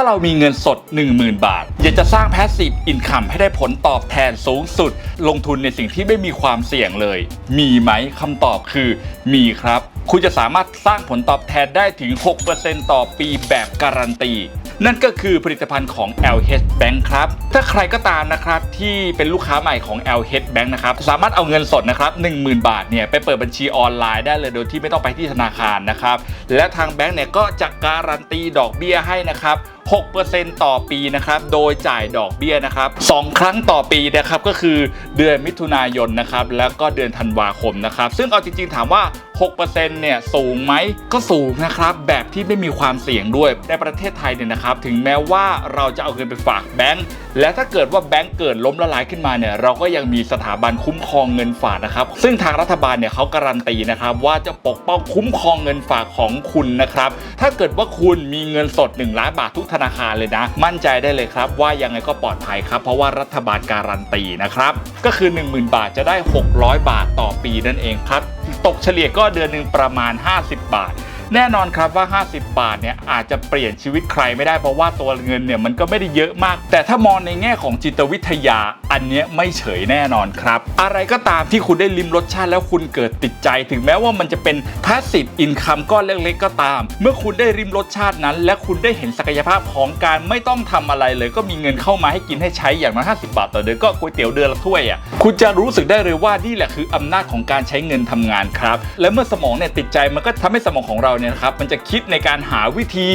าเรามีเงินสด 10,000 บาท อยากจะสร้าง Passive Income ให้ได้ผลตอบแทนสูงสุด ลงทุนในสิ่งที่ไม่มีความเสี่ยงเลย มีไหมคำตอบคือ มีครับ คุณจะสามารถสร้างผลตอบแทนได้ถึง 6%ต่อปีแบบการันตี นั่นก็คือผลิตภัณฑ์ของ LH Bank ครับ ถ้าใครก็ตามนะครับที่เป็นลูกค้าใหม่ของ LH Bank นะครับ สามารถเอาเงินสดนะครับ10,000 บาทเนี่ยไปเปิดบัญชีออนไลน์ได้เลยโดยที่ไม่ต้องไปที่ธนาคารนะครับ และทางแบงก์เนี่ยก็จะการันตีดอกเบี้ยให้นะครับ6%ต่อปีนะครับ โดยจ่ายดอกเบี้ยนะครับ 2 ครั้งต่อปีนะครับ ก็คือเดือนมิถุนายนนะครับ แล้วก็เดือนธันวาคมนะครับ ซึ่งเอาจริงๆถามว่า 6%เนี่ยสูงไหมก็สูงนะครับ แบบที่ไม่มีความเสี่ยงด้วยในประเทศไทยเนี่ยนะครับ ถึงแม้ว่าเราจะเอาเงินไปฝากแบงก์และถ้าเกิดว่าแบงก์เกิดล้มละลายขึ้นมาเนี่ยเราก็ยังมีสถาบันคุ้มครองเงินฝากนะครับ ซึ่งทางรัฐบาลเนี่ยเขาการันตีนะครับ ว่าจะปกป้องคุ้มครองเงินฝากของคุณนะครับถ้าเกิดว่าคุณมีเงินสด 1 ล้านบาททุกธนาคารเลยนะ มั่นใจได้เลยครับ ว่ายังไงก็ปลอดภัยครับ เพราะว่ารัฐบาลการันตีนะครับ ก็คือ 10,000 บาทจะได้ 600 บาทต่อปีนั่นเองครับ ตกเฉลี่ยก็เดือนหนึ่งประมาณ 50 บาท แน่นอนครับว่า 50 บาทเนี่ยอาจจะเปลี่ยนชีวิตใครไม่ได้เพราะว่าตัวเงินเนี่ยมันก็ไม่ได้เยอะมาก แต่ถ้ามองในแง่ของจิตวิทยา อันเนี้ยไม่เฉยแน่นอนครับ อะไรก็ตามที่คุณได้ลิ้มรสชาติแล้วคุณเกิดติดใจ ถึงแม้ว่ามันจะเป็น passive income ก้อนเล็กๆ ก็ตาม เมื่อคุณได้ริมรสชาตินั้น และคุณได้เห็นศักยภาพของการไม่ต้องทำอะไรเลย ก็มีเงินเข้ามาให้กินให้ใช้อย่างน้อย50 บาทต่อเดือนก็ก๋วยเตี๋ยวเดือนละถ้วยอะคุณจะรู้สึกได้เลยว่านี่แหละคืออำนาจของการใช้เงินทำงานครับและเมื่อสมองเนี่ยติดใจมันก็ทำให้สมองของเราเนี่ยนะครับมันจะคิดในการหาวิธี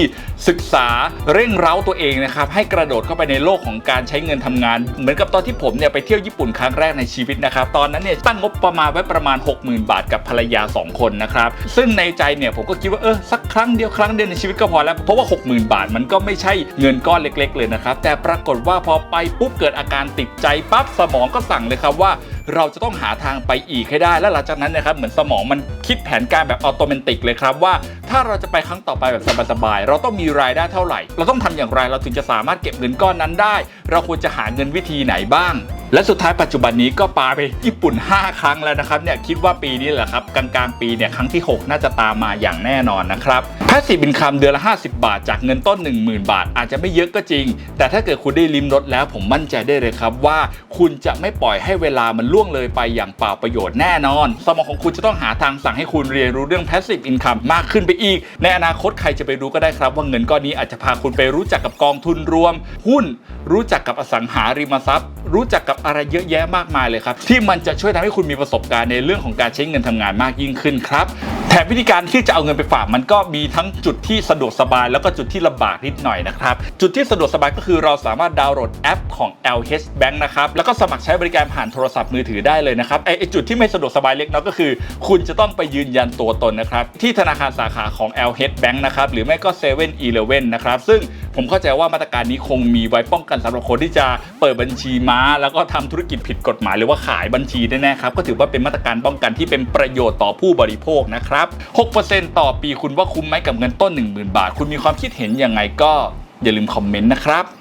ศึกษาเร่งเร้าตัวเองนะครับให้กระโดดเข้าไปในโลกของการใช้เงินทำงาน เหมือนกับตอนที่ผมเนี่ยไปเที่ยวญี่ปุ่นครั้งแรกในชีวิตนะครับตอนนั้นเนี่ยตั้งงบประมาณไว้ประมาณ 60,000 บาทกับภรรยา 2 คนนะครับซึ่งในใจเนี่ยผมก็คิดว่าเออสักครั้งเดียวครั้งเดียวในชีวิตก็พอแล้วเพราะว่า 60,000 บาทมันก็ไม่ใช่เงินก้อนเล็ก ๆ เลยนะครับแต่ปรากฏว่าพอไปปุ๊บเกิดอาการติดใจปั๊บสมองก็สั่งเลยครับว่า เราจะต้องหาทางไปอีกให้ได้ และหลังจากนั้นนะครับเหมือนสมองมันคิดแผนการแบบอัตโนมัติเลยครับว่า ถ้าเราจะไปครั้งต่อไปแบบสบายๆเราต้องมีรายได้เท่าไหร่ เราต้องทำอย่างไรเราถึงจะสามารถเก็บเงินก้อนนั้นได้ เราควรจะหาเงินวิธีไหนบ้าง และสุดท้ายปัจจุบันนี้ก็ปาไปญี่ปุ่น 5 ครั้งแล้วนะครับเนี่ยคิดว่าปีนี้แหละครับกลางๆปีเนี่ยครั้งที่ 6 น่าจะตามมาอย่างแน่นอนนะครับแพสซีฟอินคัมเดือนละ 50 บาท จากเงินต้น 10,000 บาท อาจจะไม่เยอะก็จริง แต่ถ้าเกิดคุณได้ลิ้มรสแล้วผมมั่นใจได้เลยครับว่าคุณจะไม่ปล่อยให้เวลามันล่วงเลยไปอย่างเปล่าประโยชน์แน่นอน สมองของคุณจะต้องหาทางสั่งให้คุณเรียนรู้เรื่อง passive income มากขึ้นไปอีก ในอนาคตใครจะไปรู้ก็ได้ครับ ว่าเงินก้อนนี้อาจจะพาคุณไปรู้จักกับกองทุนรวม หุ้น รู้จักกับอสังหาริมทรัพย์ รู้จักกับอะไรเยอะแยะมากมายเลยครับ ที่มันจะช่วยทำให้คุณมีประสบการณ์ในเรื่องของการใช้เงินทำงานมากยิ่งขึ้นครับแถมวิธีการที่จะเอาเงินไปฝากมันก็มีทั้งจุดที่สะดวกสบาย แล้วก็จุดที่ลำบากนิดหน่อยนะครับจุดที่สะดวกสบายก็คือเราสามารถดาวน์โหลดแอปของ LH Bank นะครับแล้วก็สมัครใช้บริการผ่านโทรศัพท์มือถือได้เลยนะครับไอไอจุดที่ไม่สะดวกสบายเล็กน้อยก็คือ คุณจะต้องไปยืนยันตัวตนนะครับที่ธนาคารสาขาของ LH Bank นะครับหรือไม่ก็7 e เ e ่ e อนะครับซึ่ง ผมเข้าใจว่ามาตรการนี้คงมีไว้ป้องกันสำหรับคนที่จะเปิดบัญชีม้า แล้วก็ทำธุรกิจผิดกฎหมายหรือว่าขายบัญชีแน่ๆครับก็ถือว่าเป็นมาตรการป้องกันที่เป็นประโยชน์ต่อผู้บริโภคนะครับ6%ต่อปีคุณว่าคุ้มไหมกับเงินต้น 10,000 บาท คุณมีความคิดเห็นยังไงก็อย่าลืมคอมเมนต์นะครับ